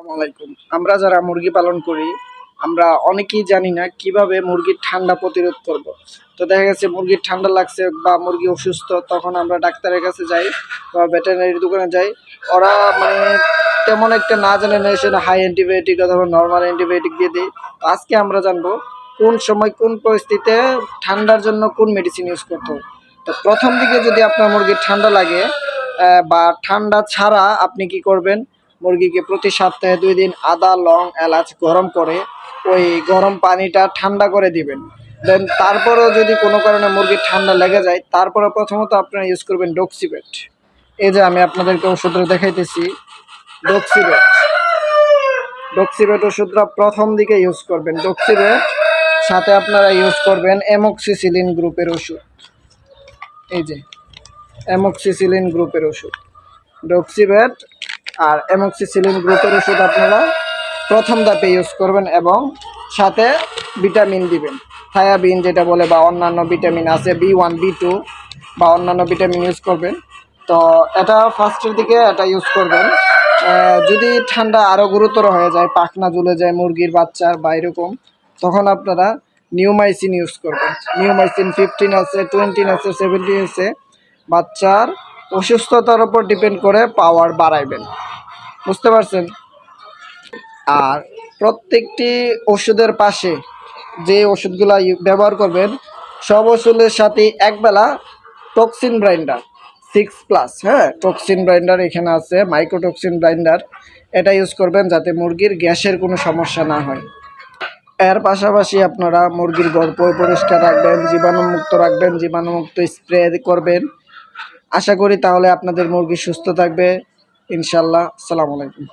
আলাইকুম। আমরা যারা মুরগি পালন করি, আমরা অনেকেই জানি না কীভাবে মুরগির ঠান্ডা প্রতিরোধ করব। তো দেখা গেছে মুরগির ঠান্ডা লাগছে বা মুরগি অসুস্থ, তখন আমরা ডাক্তারের কাছে যাই বা ভেটেরিনারি দোকানে যাই। ওরা মানে তেমন একটা না জানে না, সে হাই অ্যান্টিবায়োটিক অথবা নর্মাল অ্যান্টিবায়োটিক দিয়ে দিই তো আজকে আমরা জানব কোন সময় কোন পরিস্থিতিতে ঠান্ডার জন্য কোন মেডিসিন ইউজ করতে হবে তো প্রথম দিকে যদি আপনার মুরগির ঠান্ডা লাগে বা ঠান্ডা ছাড়া আপনি কি করবেন? মুরগিকে প্রতি সপ্তাহে দুই দিন আদা, লং, এলাচ গরম করে ওই গরম পানিটা ঠান্ডা করে দিবেন। দেন তারপরেও যদি কোনো কারণে মুরগির ঠান্ডা লেগে যায়, তারপরে প্রথমত আপনারা ইউজ করবেন ডক্সিবেট এই যে আমি আপনাদেরকে ওষুধটা দেখাইতেছি ডক্সিবেট ডক্সিবেট ওষুধটা প্রথম দিকে ইউজ করবেন। ডক্সিবেট সাথে আপনারা ইউজ করবেন এমক্সিসিলিন গ্রুপের ওষুধ। এই যে অ্যামক্সিসিলিন গ্রুপের ওষুধ। ডক্সিভেট আর অ্যামক্সিসিলিন গ্রুপের ওষুধ আপনারা প্রথম ধাপে ইউজ করবেন এবং সাথে ভিটামিন দিবেন। থায়াবিন যেটা বলে বা অন্যান্য ভিটামিন আছে বি ওয়ান বি টু বা অন্যান্য ভিটামিন ইউজ করবেন। তো এটা ফার্স্টের দিকে এটা ইউজ করবেন। যদি ঠান্ডা আরও গুরুতর হয়ে যায়, পাখনা ঝুলে যায়, মুরগির বাচ্চার বা এরকম, তখন আপনারা নিউমাইসিন ইউজ করবেন। নিউমাইসিন ফিফটিন আছে টোয়েন্টিন আছে সেভেন্টিন আছে, বাচ্চার অসুস্থতার উপর ডিপেন্ড করে পাওয়ার বাড়াইবেন। বুঝতে পারছেন? আর প্রত্যেকটি ওষুধের পাশে যে ওষুধগুলো ব্যবহার করবেন, সব ওষুধের সাথে একবেলা টক্সিন ব্রাইন্ডার সিক্স প্লাস হ্যাঁ? টক্সিন ব্রাইন্ডার এখানে আছে মাইক্রোটক্সিন ব্রাইন্ডার এটা ইউজ করবেন যাতে মুরগির গ্যাসের কোনো সমস্যা না হয়। এর পাশাপাশি আপনারা মুরগির গল্প পরিষ্কার রাখবেন, জীবাণুমুক্ত রাখবেন, জীবাণুমুক্ত স্প্রে করবেন। আশা করি তাহলে আপনাদের মুরগি সুস্থ থাকবে। ইনশাল্লাহ আসসালামু আলাইকুম।